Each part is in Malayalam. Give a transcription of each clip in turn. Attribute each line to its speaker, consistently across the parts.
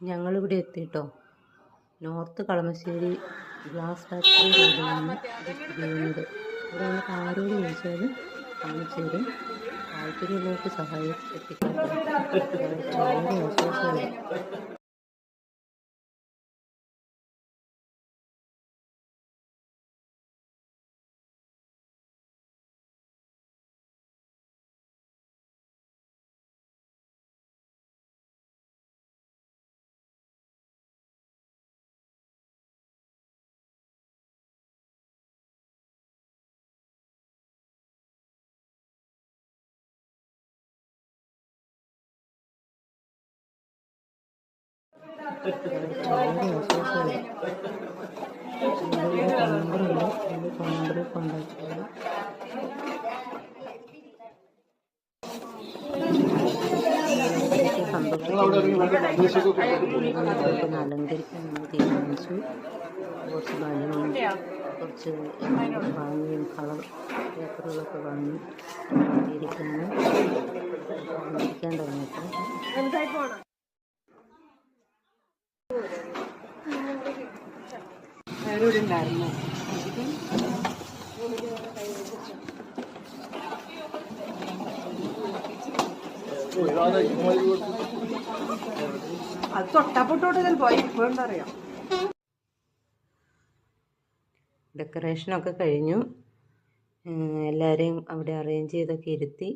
Speaker 1: ഞങ്ങളിവിടെ എത്തിയിട്ടോ നോർത്ത് കളമശ്ശേരി ഗ്ലാസ് ഫാക്ടറി ചെയ്യുന്നത് ഇവിടെ നമുക്ക് ആരോട് ചോദിച്ചാലും കാണിച്ചു തരും. താല്പര്യമുള്ളവർക്ക് സഹായം എത്തിക്കാൻ നമ്പറുണ്ട് എന്റെ ഫോൺ നമ്പറിൽ അലങ്കരിക്കാൻ തീരുമാനിച്ചു കുറച്ച് ബലൂൺ കുറച്ച് വാങ്ങി കളർ പേപ്പറുകളൊക്കെ വാങ്ങി അലങ്കരിക്കാൻ തുടങ്ങിയിട്ട്
Speaker 2: അത് തൊട്ടപ്പൊട്ടോട്ട് പോയി. ഇപ്പോഴും അറിയാം?
Speaker 1: ഡെക്കറേഷനൊക്കെ കഴിഞ്ഞു. എല്ലാവരെയും അവിടെ അറേഞ്ച് ചെയ്തൊക്കെ ഇരുത്തി.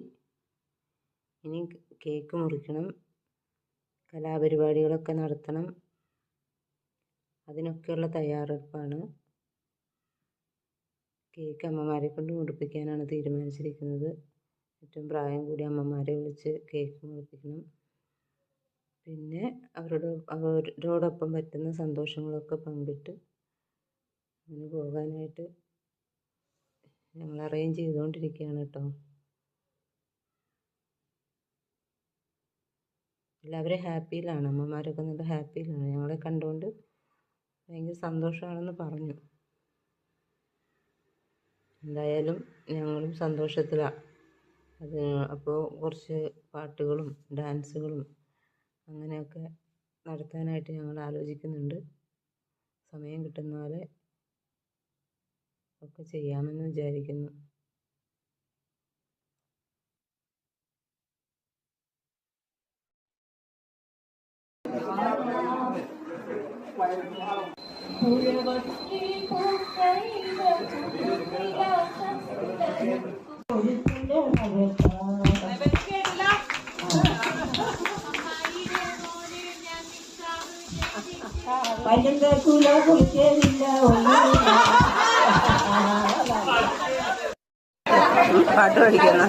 Speaker 1: ഇനി കേക്ക് മുറിക്കണം. കലാപരിപാടികളൊക്കെ നടത്തണം. അതിനൊക്കെയുള്ള തയ്യാറെടുപ്പാണ്. കേക്ക് അമ്മമാരെ കൊണ്ട് മുറിപ്പിക്കാനാണ് തീരുമാനിച്ചിരിക്കുന്നത്. ഏറ്റവും പ്രായം കൂടിയ അമ്മമാരെ വിളിച്ച് കേക്ക് മുറിപ്പിക്കണം പിന്നെ അവരോട് അവരോടൊപ്പം പറ്റുന്ന സന്തോഷങ്ങളൊക്കെ പങ്കിട്ട് അങ്ങനെ പോകാനായിട്ട് ഞങ്ങൾ അറേഞ്ച് ചെയ്തുകൊണ്ടിരിക്കുകയാണ് കേട്ടോ. എല്ലാവരും ഹാപ്പിയിലാണ്. അമ്മമാരൊക്കെ നല്ല ഹാപ്പിയിലാണ്. ഞങ്ങളെ കണ്ടുകൊണ്ട് ഭയങ്കര സന്തോഷമാണെന്ന് പറഞ്ഞു. എന്തായാലും ഞങ്ങളും സന്തോഷത്തിലാണ് അത് അപ്പോൾ കുറച്ച് പാട്ടുകളും ഡാൻസുകളും അങ്ങനെയൊക്കെ നടത്താനായിട്ട് ഞങ്ങൾ ആലോചിക്കുന്നുണ്ട്. സമയം കിട്ടുന്ന പോലെ ഒക്കെ ചെയ്യാമെന്ന് വിചാരിക്കുന്നു.
Speaker 3: പല്ലും കുളിക്കേറില്ല ഒന്നുമില്ല
Speaker 2: പാട്ട് പഠിക്കുന്ന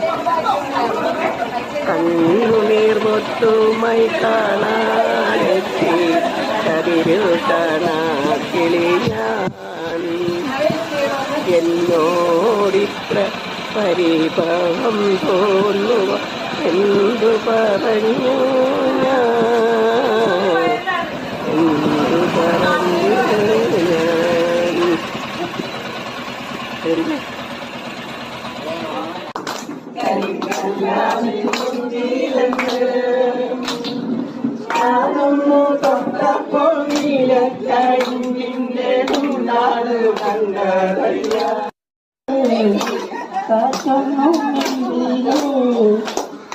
Speaker 4: കണ്ണുനീർമൊത്തുമായി കാണാനെത്തി. കതിരു കിളിയാൻ എന്നോടിത്ര പരിഭവം തോന്നുക എന്തു പറഞ്ഞു ഞാൻ? എന്തു പറഞ്ഞു ഞാൻ?
Speaker 3: തൊട്ടപ്പോൾ നീലക്കഴിഞ്ഞിന്റെ നാട് കണ്ടതല്ല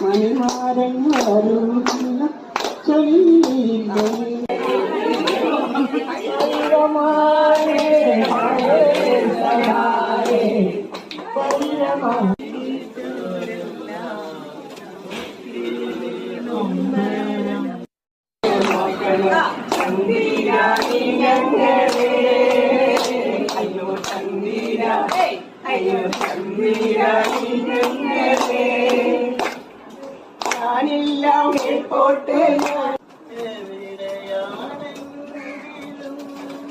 Speaker 3: മണിമാരൻ വരുന്ന ചൊല്ലിയില്ലേ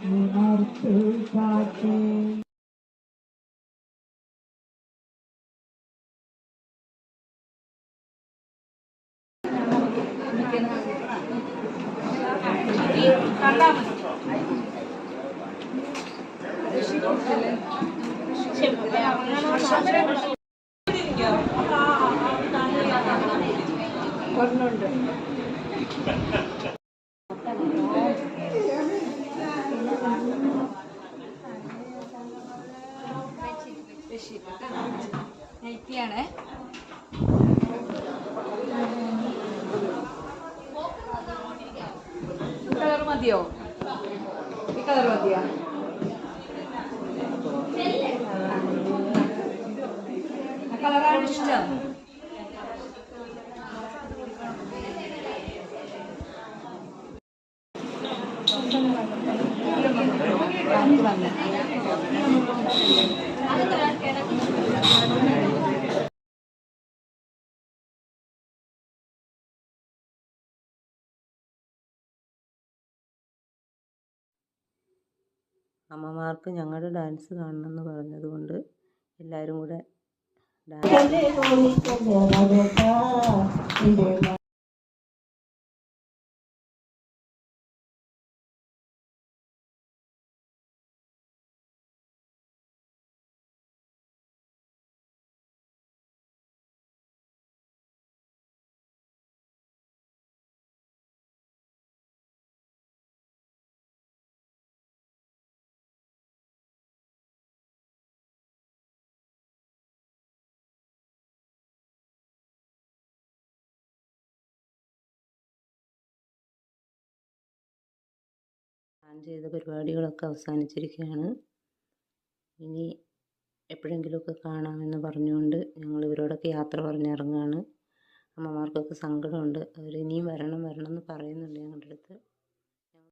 Speaker 3: Thank
Speaker 5: you. పన్నెండు മതിയോ ഈ കളർ മതിയോ കളറാണ് ഇഷ്ടം
Speaker 1: അമ്മമാർക്ക് ഞങ്ങളുടെ ഡാൻസ് കാണണം കാണണമെന്ന് പറഞ്ഞതുകൊണ്ട് എല്ലാവരും കൂടെ ഡാൻസ് പ്ലാൻ ചെയ്ത പരിപാടികളൊക്കെ അവസാനിച്ചിരിക്കുകയാണ്. ഇനി എപ്പോഴെങ്കിലുമൊക്കെ കാണാമെന്ന് പറഞ്ഞുകൊണ്ട് ഞങ്ങൾ ഇവരോടൊക്കെ യാത്ര പറഞ്ഞിറങ്ങുകയാണ്. അമ്മമാർക്കൊക്കെ സങ്കടമുണ്ട്. അവർ ഇനിയും വരണം വരണം എന്ന് പറയുന്നുണ്ട് ഞങ്ങളുടെ അടുത്ത്.